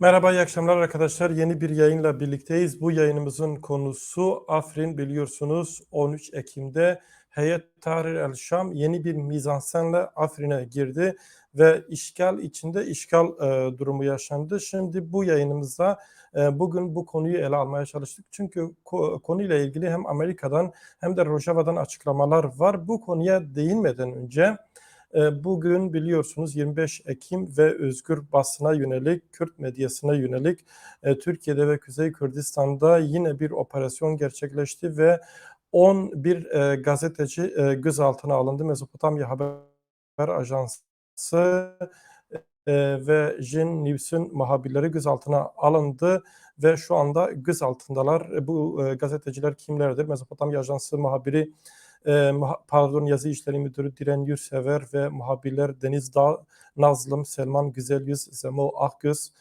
Merhaba, iyi akşamlar arkadaşlar. Yeni bir yayınla birlikteyiz. Bu yayınımızın konusu Afrin biliyorsunuz 13 Ekim'de Heyet Tahrir el Şam yeni bir mizansenle Afrin'e girdi ve işgal içinde işgal e, durumu yaşandı. Şimdi bu yayınımızda e, bugün bu konuyu ele almaya çalıştık. Çünkü ko- konuyla ilgili hem Amerika'dan hem de Rojava'dan açıklamalar var. Bu konuya değinmeden önce Bugün biliyorsunuz 25 Ekim ve özgür basına yönelik, Kürt medyasına yönelik e, Türkiye'de ve Kuzey Kürdistan'da yine bir operasyon gerçekleşti ve 11 e, gazeteci e, gözaltına alındı. Mezopotamya Haber Ajansı ve Jin News'un muhabirleri gözaltına alındı ve şu anda gözaltındalar. Bu gazeteciler kimlerdir? Mezopotamya Ajansı muhabiri e, pardon yazı işleri müdürü Diren Yursever ve muhabirler Deniz Dağ, Nazlım, Selman Güzelyüz, Zemo Akgöz,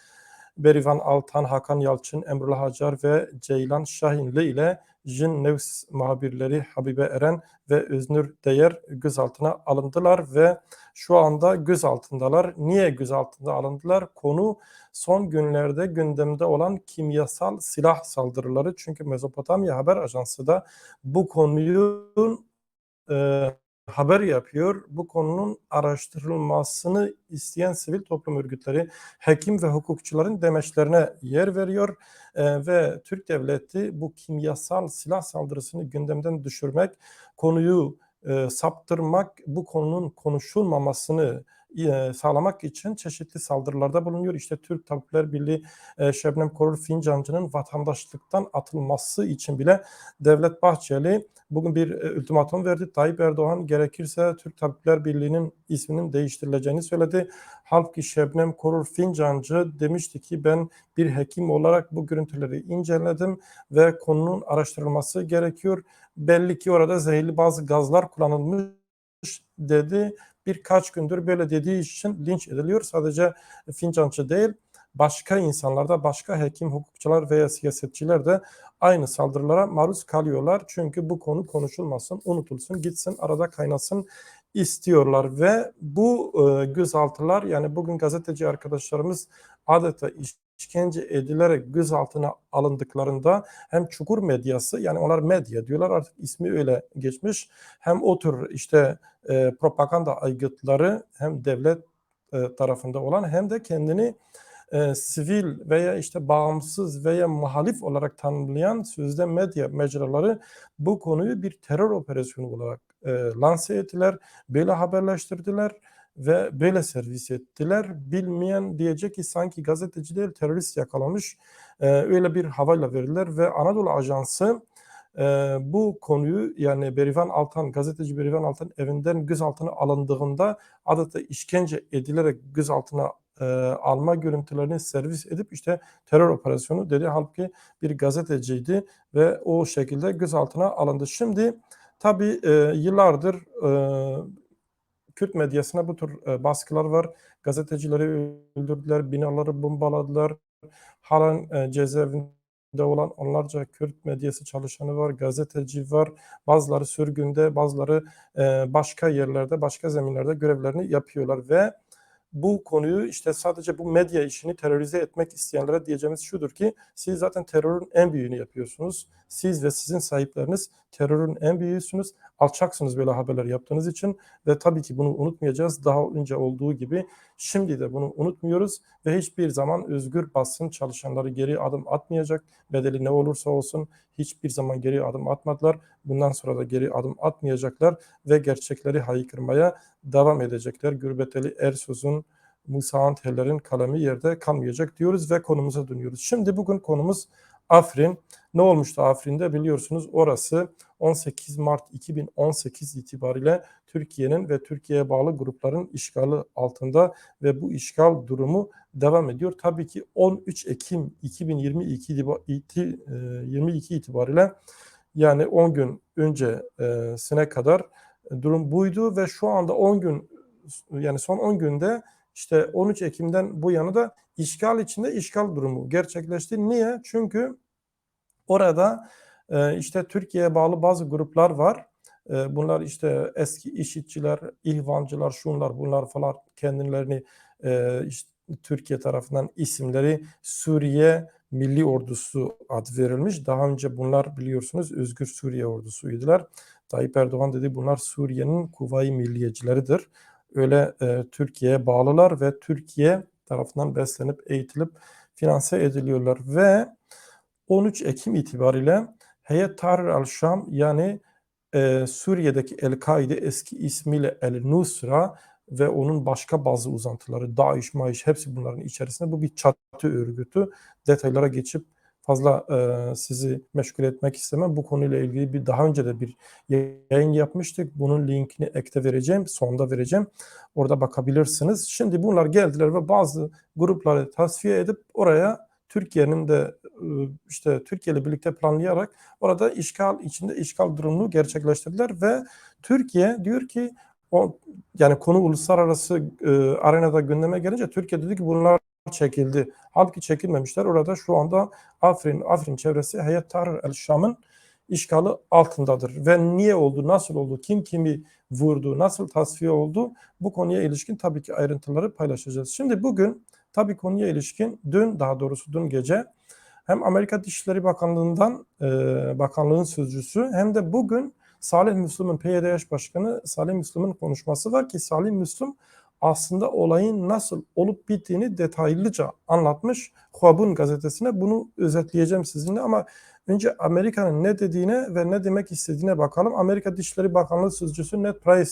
Berivan Altan, Hakan Yalçın, Emrullah Hacar ve Ceylan Şahinli ile Jin News muhabirleri Habibe Eren ve Öznür Değer gözaltına alındılar ve şu anda gözaltındalar. Niye gözaltında alındılar? Konu son günlerde gündemde olan kimyasal silah saldırıları. Çünkü Mezopotamya Haber Ajansı da bu konunun e, haber yapıyor. Bu konunun araştırılmasını isteyen sivil toplum örgütleri, hekim ve hukukçuların demeçlerine yer veriyor E, ve Türk devleti bu kimyasal silah saldırısını gündemden düşürmek, konuyu e, saptırmak, bu konunun konuşulmamasını sağlamak için çeşitli saldırılarda bulunuyor. İşte Türk Tabipler Birliği Şebnem Korur Fincancı'nın vatandaşlıktan atılması için bile Devlet Bahçeli bugün bir ultimatum verdi. Tayyip Erdoğan gerekirse Türk Tabipler Birliği'nin isminin değiştirileceğini söyledi. Halbuki Şebnem Korur Fincancı demişti ki ben bir hekim olarak bu görüntüleri inceledim ve konunun araştırılması gerekiyor. Belli ki orada zehirli bazı gazlar kullanılmış dedi. Birkaç gündür böyle dediği için linç ediliyor. Sadece Fincancı değil başka insanlar da başka hekim, hukukçular veya siyasetçiler de aynı saldırılara maruz kalıyorlar. Çünkü bu konu konuşulmasın, unutulsun, gitsin, arada kaynasın istiyorlar ve bu e, gözaltılar yani bugün gazeteci arkadaşlarımız adeta işkence edilerek gözaltına alındıklarında hem çukur medyası yani onlar medya diyorlar artık ismi öyle geçmiş hem o tür işte e, propaganda aygıtları hem devlet e, tarafında olan hem de kendini e, sivil veya işte bağımsız veya muhalif olarak tanımlayan sözde medya mecraları bu konuyu bir terör operasyonu olarak e, lanse ettiler, böyle haberleştirdiler ve böyle servis ettiler. Bilmeyen diyecek ki sanki gazeteci değil terörist yakalamış e, öyle bir havayla verirler ve Anadolu Ajansı e, bu konuyu yani Berivan Altan, gazeteci Berivan Altan evinden gözaltına alındığında adeta işkence edilerek gözaltına e, alma görüntülerini servis edip işte terör operasyonu dedi. Halbuki bir gazeteciydi ve o şekilde gözaltına alındı. Şimdi tabii e, yıllardır e, Kürt medyasına bu tür e, baskılar var. Gazetecileri öldürdüler, binaları bombaladılar. Halen e, cezaevinde olan onlarca Kürt medyası çalışanı var, gazeteci var. Bazıları sürgünde, bazıları e, başka yerlerde, başka zeminlerde görevlerini yapıyorlar ve bu konuyu işte sadece bu medya işini terörize etmek isteyenlere diyeceğimiz şudur ki siz zaten terörün en büyüğünü yapıyorsunuz. Siz ve sizin sahipleriniz terörün en büyüğüsünüz. Alçaksınız böyle haberler yaptığınız için ve tabii ki bunu unutmayacağız. Daha önce olduğu gibi şimdi de bunu unutmuyoruz ve hiçbir zaman özgür basın çalışanları geri adım atmayacak. Bedeli ne olursa olsun hiçbir zaman geri adım atmadılar. Bundan sonra da geri adım atmayacaklar ve gerçekleri haykırmaya devam edecekler. Gürbeteli Ersöz'ün Musa Anteller'in kalemi yerde kalmayacak diyoruz ve konumuza dönüyoruz. Şimdi bugün konumuz Afrin. Ne olmuştu Afrin'de biliyorsunuz orası 18 Mart 2018 itibariyle Türkiye'nin ve Türkiye'ye bağlı grupların işgali altında ve bu işgal durumu devam ediyor. Tabii ki 13 Ekim 2022 22 itibariyle yani 10 gün öncesine kadar durum buydu ve şu anda 10 gün yani son 10 günde işte 13 Ekim'den bu yana da işgal içinde işgal durumu gerçekleşti. Niye? Çünkü orada e, işte Türkiye'ye bağlı bazı gruplar var. E, bunlar işte eski işitçiler, ihvancılar, şunlar bunlar falan kendilerini e, işte Türkiye tarafından isimleri Suriye Milli Ordusu ad verilmiş. Daha önce bunlar biliyorsunuz Özgür Suriye Ordusuydular. Tayyip Erdoğan dedi bunlar Suriye'nin Kuvayi Milliyecileridir. Öyle e, Türkiye'ye bağlılar ve Türkiye tarafından beslenip eğitilip finanse ediliyorlar ve 13 Ekim itibariyle Heyet Tahrir al-Şam yani e, Suriye'deki El-Kaide eski ismiyle El-Nusra ve onun başka bazı uzantıları DAEŞ, MAEŞ hepsi bunların içerisinde. Bu bir çatı örgütü. Detaylara geçip fazla e, sizi meşgul etmek istemem. Bu konuyla ilgili bir daha önce de bir yayın yapmıştık. Bunun linkini ekte vereceğim, sonda vereceğim. Orada bakabilirsiniz. Şimdi bunlar geldiler ve bazı grupları tasfiye edip oraya Türkiye'nin de işte Türkiye ile birlikte planlayarak orada işgal içinde işgal durumunu gerçekleştirdiler ve Türkiye diyor ki o yani konu uluslararası e, arenada gündeme gelince Türkiye dedi ki bunlar çekildi. Halbuki çekilmemişler. Orada şu anda Afrin, Afrin çevresi Heyet Tahrir el Şam'ın işgali altındadır. Ve niye oldu, nasıl oldu, kim kimi vurdu, nasıl tasfiye oldu bu konuya ilişkin tabii ki ayrıntıları paylaşacağız. Şimdi bugün tabii konuya ilişkin dün daha doğrusu dün gece hem Amerika Dışişleri Bakanlığı'ndan e, bakanlığın sözcüsü hem de bugün Salih Müslüm'ün PYD Başkanı Salih Müslüm'ün konuşması var ki Salih Müslüm aslında olayın nasıl olup bittiğini detaylıca anlatmış. Huabun gazetesine bunu özetleyeceğim sizinle ama önce Amerika'nın ne dediğine ve ne demek istediğine bakalım. Amerika Dışişleri Bakanlığı Sözcüsü Ned Price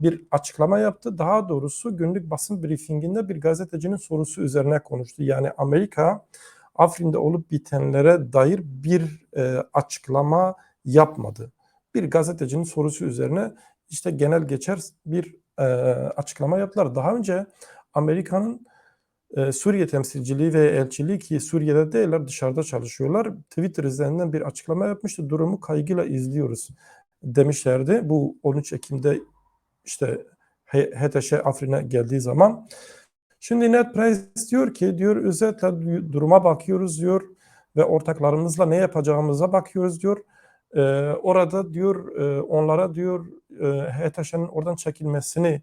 bir açıklama yaptı. Daha doğrusu günlük basın briefinginde bir gazetecinin sorusu üzerine konuştu. Yani Amerika Afrin'de olup bitenlere dair bir e, açıklama yapmadı. Bir gazetecinin sorusu üzerine işte genel geçer bir e, açıklama yaptılar. Daha önce Amerika'nın e, Suriye temsilciliği ve elçiliği ki Suriye'de değiller dışarıda çalışıyorlar. Twitter üzerinden bir açıklama yapmıştı. Durumu kaygıyla izliyoruz demişlerdi. Bu 13 Ekim'de işte HTŞ Afrin'e geldiği zaman. Şimdi Ned Price diyor ki diyor özetle duruma bakıyoruz diyor ve ortaklarımızla ne yapacağımıza bakıyoruz diyor. Ee, orada diyor e, onlara diyor e, HTŞ'nin oradan çekilmesini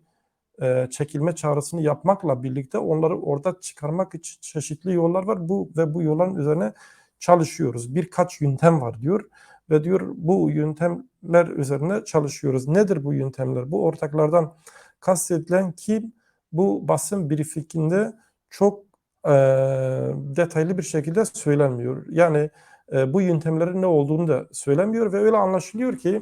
e, çekilme çağrısını yapmakla birlikte onları orada çıkarmak için çeşitli yollar var. Bu ve bu yolların üzerine çalışıyoruz. Birkaç yöntem var diyor ve diyor bu yöntemler üzerine çalışıyoruz. Nedir bu yöntemler? Bu ortaklardan kastedilen kim? Bu basın briefinginde çok e, detaylı bir şekilde söylenmiyor. Yani e, bu yöntemlerin ne olduğunu da söylemiyor ve öyle anlaşılıyor ki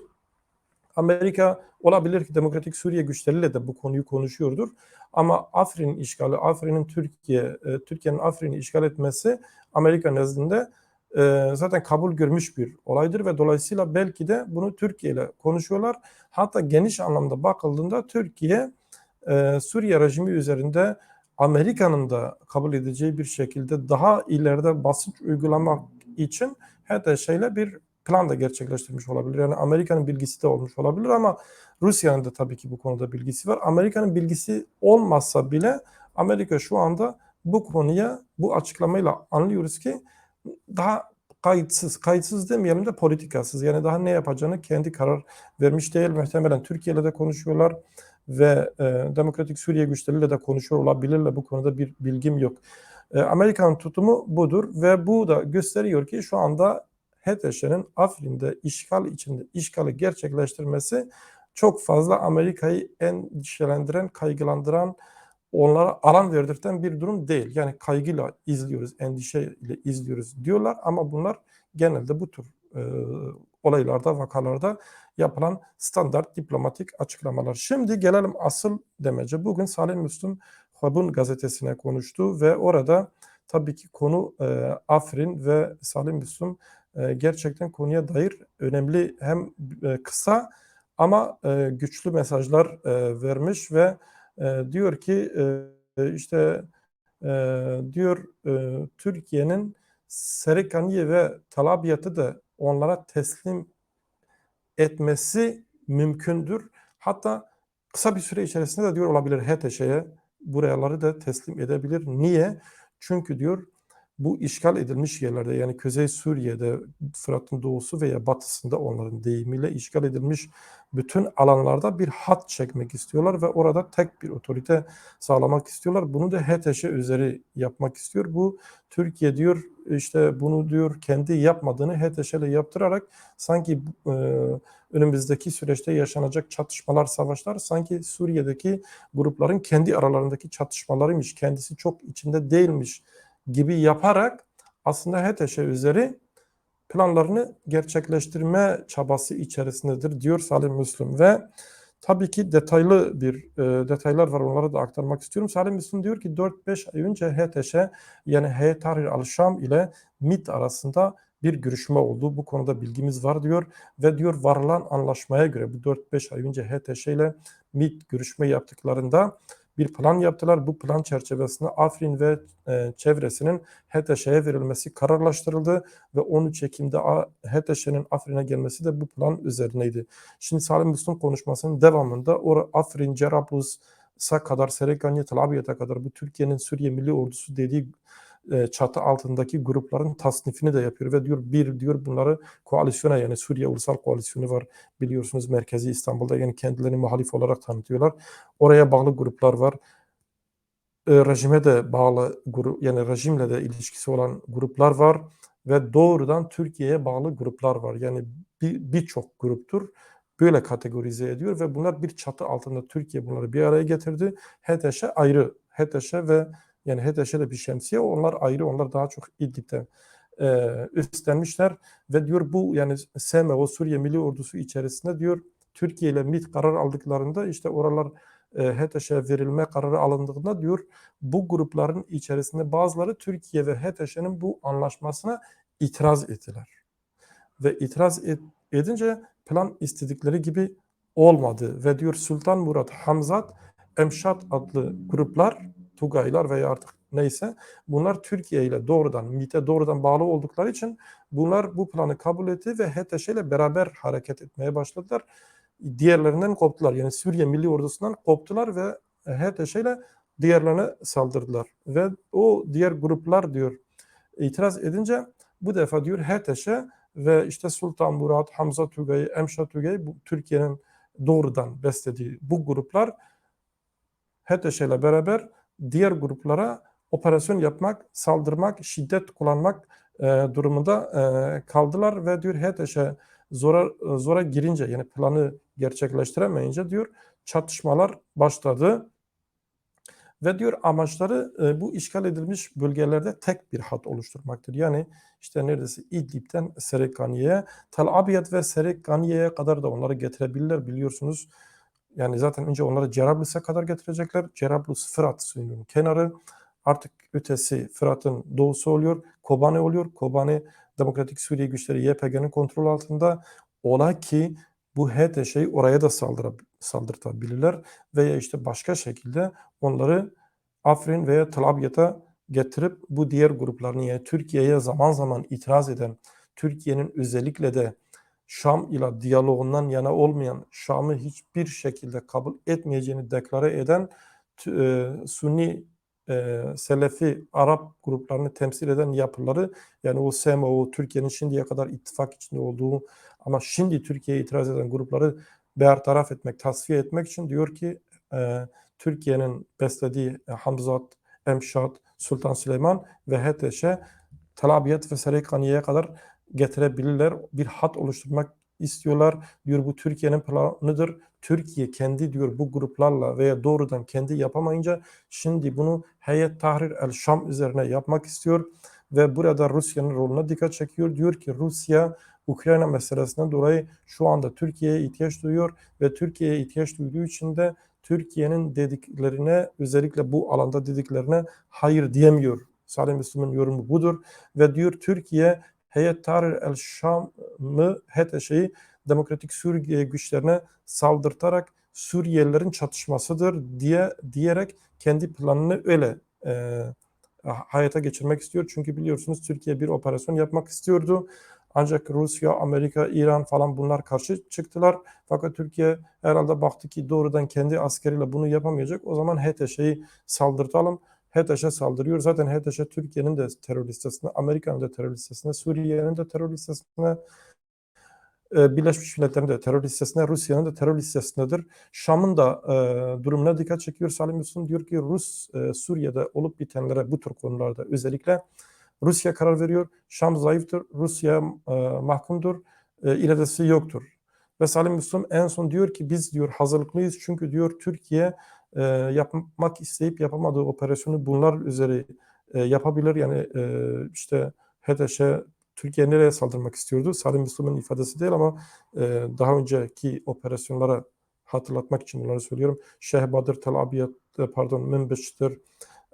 Amerika olabilir ki Demokratik Suriye güçleriyle de bu konuyu konuşuyordur. Ama Afrin işgali, Afrin'in Türkiye, e, Türkiye'nin Afrin'i işgal etmesi Amerika nezdinde e, zaten kabul görmüş bir olaydır ve dolayısıyla belki de bunu Türkiye ile konuşuyorlar. Hatta geniş anlamda bakıldığında Türkiye e, Suriye rejimi üzerinde Amerika'nın da kabul edeceği bir şekilde daha ileride basınç uygulamak için HTŞ bir plan da gerçekleştirmiş olabilir. Yani Amerika'nın bilgisi de olmuş olabilir ama Rusya'nın da tabii ki bu konuda bilgisi var. Amerika'nın bilgisi olmazsa bile Amerika şu anda bu konuya bu açıklamayla anlıyoruz ki daha kayıtsız, kayıtsız demeyelim de politikasız. Yani daha ne yapacağını kendi karar vermiş değil. Muhtemelen Türkiye ile de konuşuyorlar ve e, Demokratik Suriye güçleriyle de konuşuyor olabilirler. Bu konuda bir bilgim yok. E, Amerikan tutumu budur ve bu da gösteriyor ki şu anda HTŞ'nin Afrin'de işgal içinde işgali gerçekleştirmesi çok fazla Amerika'yı endişelendiren, kaygılandıran, onlara alan verdirten bir durum değil. Yani kaygıyla izliyoruz, endişeyle izliyoruz diyorlar ama bunlar genelde bu tür e, olaylarda, vakalarda yapılan standart diplomatik açıklamalar. Şimdi gelelim asıl demece. Bugün Salih Müslüm Habun gazetesine konuştu ve orada tabii ki konu e, Afrin ve Salih Müslüm e, gerçekten konuya dair önemli hem e, kısa ama e, güçlü mesajlar e, vermiş ve e, diyor ki e, işte e, diyor e, Türkiye'nin Serikaniye ve Talabiyat'ı da onlara teslim etmesi mümkündür. Hatta kısa bir süre içerisinde de diyor olabilir HTŞ'ye buraları da teslim edebilir. Niye? Çünkü diyor bu işgal edilmiş yerlerde yani Kuzey Suriye'de, Fırat'ın doğusu veya batısında onların deyimiyle işgal edilmiş bütün alanlarda bir hat çekmek istiyorlar ve orada tek bir otorite sağlamak istiyorlar. Bunu da HTŞ üzeri yapmak istiyor. Bu Türkiye diyor işte bunu diyor kendi yapmadığını HTŞ ile yaptırarak sanki e, önümüzdeki süreçte yaşanacak çatışmalar, savaşlar sanki Suriye'deki grupların kendi aralarındaki çatışmalarıymış, kendisi çok içinde değilmiş gibi yaparak aslında HTŞ üzeri planlarını gerçekleştirme çabası içerisindedir diyor Salim Müslüm ve tabii ki detaylı bir e, detaylar var onları da aktarmak istiyorum. Salim Müslüm diyor ki 4-5 ay önce HTŞ yani Heyet Tahrir al-Şam ile MİT arasında bir görüşme oldu. Bu konuda bilgimiz var diyor ve diyor varılan anlaşmaya göre bu 4-5 ay önce HTŞ ile MİT görüşme yaptıklarında bir plan yaptılar. Bu plan çerçevesinde Afrin ve e, çevresinin HTŞ'ye verilmesi kararlaştırıldı ve 13 Ekim'de HTŞ'nin Afrin'e gelmesi de bu plan üzerineydi. Şimdi Salim Müslüm konuşmasının devamında o Afrin, Cerablus'a kadar, Serekanya, Tel kadar bu Türkiye'nin Suriye Milli Ordusu dediği e, çatı altındaki grupların tasnifini de yapıyor ve diyor bir diyor bunları koalisyona yani Suriye Ulusal Koalisyonu var biliyorsunuz merkezi İstanbul'da yani kendilerini muhalif olarak tanıtıyorlar. Oraya bağlı gruplar var. E, rejime de bağlı grup yani rejimle de ilişkisi olan gruplar var ve doğrudan Türkiye'ye bağlı gruplar var. Yani birçok bir gruptur böyle kategorize ediyor ve bunlar bir çatı altında Türkiye bunları bir araya getirdi. HTŞ ayrı. HTŞ ve yani HDŞ'de bir şemsiye onlar ayrı onlar daha çok İdlib'de e, üstlenmişler ve diyor bu yani SMO Suriye Milli Ordusu içerisinde diyor Türkiye ile MİT karar aldıklarında işte oralar e, HTŞ'e verilme kararı alındığında diyor bu grupların içerisinde bazıları Türkiye ve HTŞ'nin bu anlaşmasına itiraz ettiler. Ve itiraz et, edince plan istedikleri gibi olmadı ve diyor Sultan Murat Hamzat Emşat adlı gruplar Tugaylar veya artık neyse bunlar Türkiye ile doğrudan MİT'e doğrudan bağlı oldukları için bunlar bu planı kabul etti ve HTŞ ile beraber hareket etmeye başladılar. Diğerlerinden koptular. Yani Suriye Milli Ordusu'ndan koptular ve HTŞ ile diğerlerine saldırdılar. Ve o diğer gruplar diyor itiraz edince bu defa diyor HTŞ ve işte Sultan Murat, Hamza Tugay, Emşa Tugay bu Türkiye'nin doğrudan beslediği bu gruplar HTŞ ile beraber diğer gruplara operasyon yapmak, saldırmak, şiddet kullanmak e, durumunda e, kaldılar ve diyor HTŞ zora zora girince yani planı gerçekleştiremeyince diyor çatışmalar başladı. Ve diyor amaçları e, bu işgal edilmiş bölgelerde tek bir hat oluşturmaktır. Yani işte neredeyse İdlib'den Serekaniye'ye, Tel Abyad ve Serekaniye'ye kadar da onları getirebilirler biliyorsunuz. Yani zaten önce onları Cerablus'a kadar getirecekler. Cerablus Fırat suyunun kenarı. Artık ötesi Fırat'ın doğusu oluyor. Kobane oluyor. Kobane Demokratik Suriye güçleri YPG'nin kontrol altında. Ola ki bu HTŞ'yi oraya da saldıra, saldırtabilirler veya işte başka şekilde onları Afrin veya Tel getirip bu diğer gruplarını yani Türkiye'ye zaman zaman itiraz eden, Türkiye'nin özellikle de Şam ile diyaloğundan yana olmayan, Şam'ı hiçbir şekilde kabul etmeyeceğini deklare eden e, Sunni e, Selefi Arap gruplarını temsil eden yapıları yani o SMO, Türkiye'nin şimdiye kadar ittifak içinde olduğu ama şimdi Türkiye'ye itiraz eden grupları bertaraf etmek, tasfiye etmek için diyor ki e, Türkiye'nin beslediği e, Hamzat, Emşat, Sultan Süleyman ve HTŞ Tel Abyad ve Sereykaniye'ye kadar getirebilirler. Bir hat oluşturmak istiyorlar. Diyor bu Türkiye'nin planıdır. Türkiye kendi diyor bu gruplarla veya doğrudan kendi yapamayınca şimdi bunu Heyet Tahrir el Şam üzerine yapmak istiyor ve burada Rusya'nın roluna dikkat çekiyor. Diyor ki Rusya Ukrayna meselesinden dolayı şu anda Türkiye'ye ihtiyaç duyuyor ve Türkiye'ye ihtiyaç duyduğu için de Türkiye'nin dediklerine özellikle bu alanda dediklerine hayır diyemiyor. Salim Müslüm'ün yorumu budur ve diyor Türkiye Heyet Tahrir el Şam'ı HTŞ'yi Demokratik Suriye güçlerine saldırtarak Suriyelilerin çatışmasıdır diye diyerek kendi planını öyle e, hayata geçirmek istiyor. Çünkü biliyorsunuz Türkiye bir operasyon yapmak istiyordu. Ancak Rusya, Amerika, İran falan bunlar karşı çıktılar. Fakat Türkiye herhalde baktı ki doğrudan kendi askeriyle bunu yapamayacak. O zaman HTŞ'yi saldırtalım. HETEŞ'e saldırıyor. Zaten HETEŞ'e Türkiye'nin de terör listesinde, Amerika'nın da terör listesinde, Suriye'nin de terör listesinde, e, Birleşmiş Milletler'in de terör listesinde, Rusya'nın da terör listesindedir. Şam'ın da e, durumuna dikkat çekiyor Salim Yusuf. Diyor ki Rus e, Suriye'de olup bitenlere bu tür konularda özellikle Rusya karar veriyor. Şam zayıftır, Rusya e, mahkumdur, e, iradesi yoktur. Ve Salim Müslüm en son diyor ki biz diyor hazırlıklıyız çünkü diyor Türkiye e, yapmak isteyip yapamadığı operasyonu bunlar üzeri e, yapabilir. Yani e, işte HETEŞ'e Türkiye nereye saldırmak istiyordu? Salim Müslüm'ün ifadesi değil ama e, daha önceki operasyonlara hatırlatmak için bunları söylüyorum. Şehbadır, Tel Abyad, e, pardon, Münbeş'tir,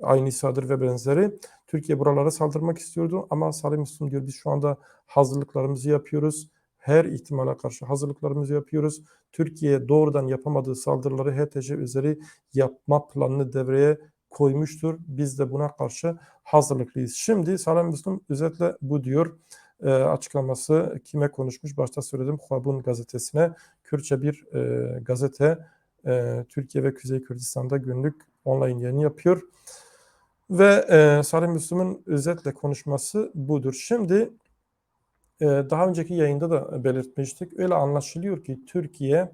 Aynisa'dır ve benzeri. Türkiye buralara saldırmak istiyordu ama Salim Müslüm diyor biz şu anda hazırlıklarımızı yapıyoruz. Her ihtimale karşı hazırlıklarımızı yapıyoruz. Türkiye doğrudan yapamadığı saldırıları HTC üzeri yapma planını devreye koymuştur. Biz de buna karşı hazırlıklıyız. Şimdi Salim Müslüm özetle bu diyor. E, açıklaması kime konuşmuş? Başta söyledim Huabun gazetesine. Kürtçe bir e, gazete e, Türkiye ve Kuzey Kürdistan'da günlük online yayın yapıyor. Ve e, Salim Müslüm'ün özetle konuşması budur. Şimdi daha önceki yayında da belirtmiştik. Öyle anlaşılıyor ki Türkiye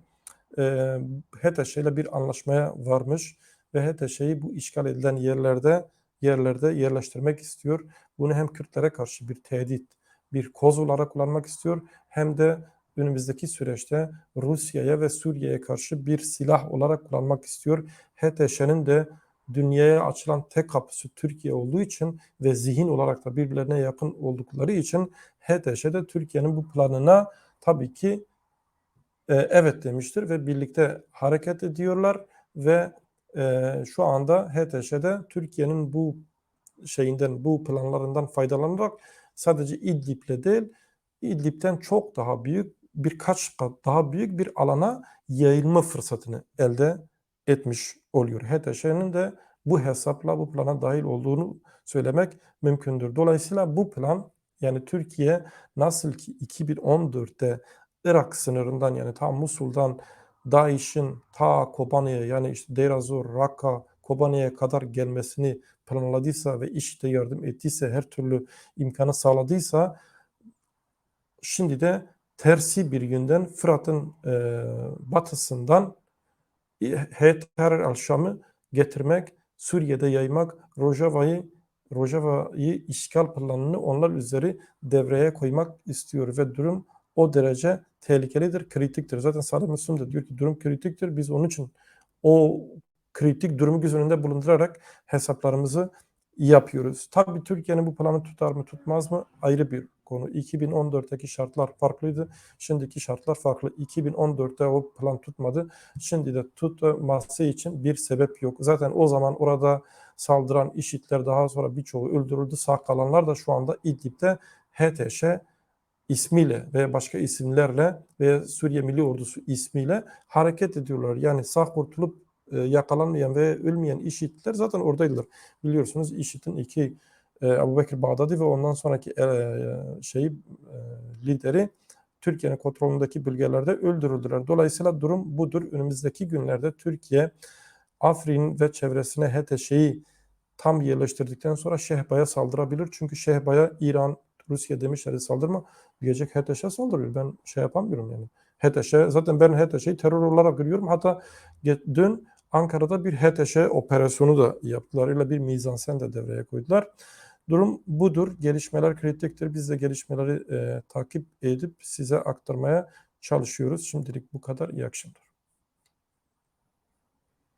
e, HETEŞ ile bir anlaşmaya varmış ve HETEŞ'yi bu işgal edilen yerlerde yerlerde yerleştirmek istiyor. Bunu hem Kürtlere karşı bir tehdit, bir koz olarak kullanmak istiyor hem de önümüzdeki süreçte Rusya'ya ve Suriye'ye karşı bir silah olarak kullanmak istiyor. HTŞ'nin de dünyaya açılan tek kapısı Türkiye olduğu için ve zihin olarak da birbirlerine yakın oldukları için HTŞ de Türkiye'nin bu planına tabii ki e, evet demiştir ve birlikte hareket ediyorlar ve e, şu anda HTŞ'de Türkiye'nin bu şeyinden, bu planlarından faydalanarak sadece İdlib'le değil, İdlib'den çok daha büyük, birkaç kat daha büyük bir alana yayılma fırsatını elde etmiş oluyor. HTŞ'nin de bu hesapla bu plana dahil olduğunu söylemek mümkündür. Dolayısıyla bu plan yani Türkiye nasıl ki 2014'te Irak sınırından yani tam Musul'dan DAEŞ'in ta Kobani'ye yani işte Deir Rakka, Kobani'ye kadar gelmesini planladıysa ve işte yardım ettiyse, her türlü imkanı sağladıysa şimdi de tersi bir günden Fırat'ın e, batısından Heter el-Şam'ı getirmek, Suriye'de yaymak, Rojava'yı Rojava'yı işgal planını onlar üzeri devreye koymak istiyor ve durum o derece tehlikelidir, kritiktir. Zaten Saddam Hüseyin de diyor ki durum kritiktir. Biz onun için o kritik durumu göz önünde bulundurarak hesaplarımızı yapıyoruz. Tabii Türkiye'nin bu planı tutar mı tutmaz mı ayrı bir konu. 2014'teki şartlar farklıydı. Şimdiki şartlar farklı. 2014'te o plan tutmadı. Şimdi de tutması için bir sebep yok. Zaten o zaman orada saldıran işitler daha sonra birçoğu öldürüldü. Sağ kalanlar da şu anda İdlib'de HTŞ ismiyle veya başka isimlerle veya Suriye Milli Ordusu ismiyle hareket ediyorlar. Yani sağ kurtulup e, yakalanmayan ve ölmeyen IŞİD'ler zaten oradaydılar. Biliyorsunuz IŞİD'in iki e, Abu Bekir Bağdadi ve ondan sonraki e, şeyi e, lideri Türkiye'nin kontrolündeki bölgelerde öldürüldüler. Dolayısıyla durum budur. Önümüzdeki günlerde Türkiye Afrin ve çevresine HTŞ'yi tam yerleştirdikten sonra Şehba'ya saldırabilir. Çünkü Şehba'ya İran, Rusya demişler saldırma. Gelecek HTŞ'e saldırıyor. Ben şey yapamıyorum yani. HTŞ, zaten ben HTŞ'yi terör olarak görüyorum. Hatta dün Ankara'da bir HTŞ operasyonu da yaptılar. ile bir mizansen de devreye koydular. Durum budur. Gelişmeler kritiktir. Biz de gelişmeleri e, takip edip size aktarmaya çalışıyoruz. Şimdilik bu kadar. İyi akşamlar.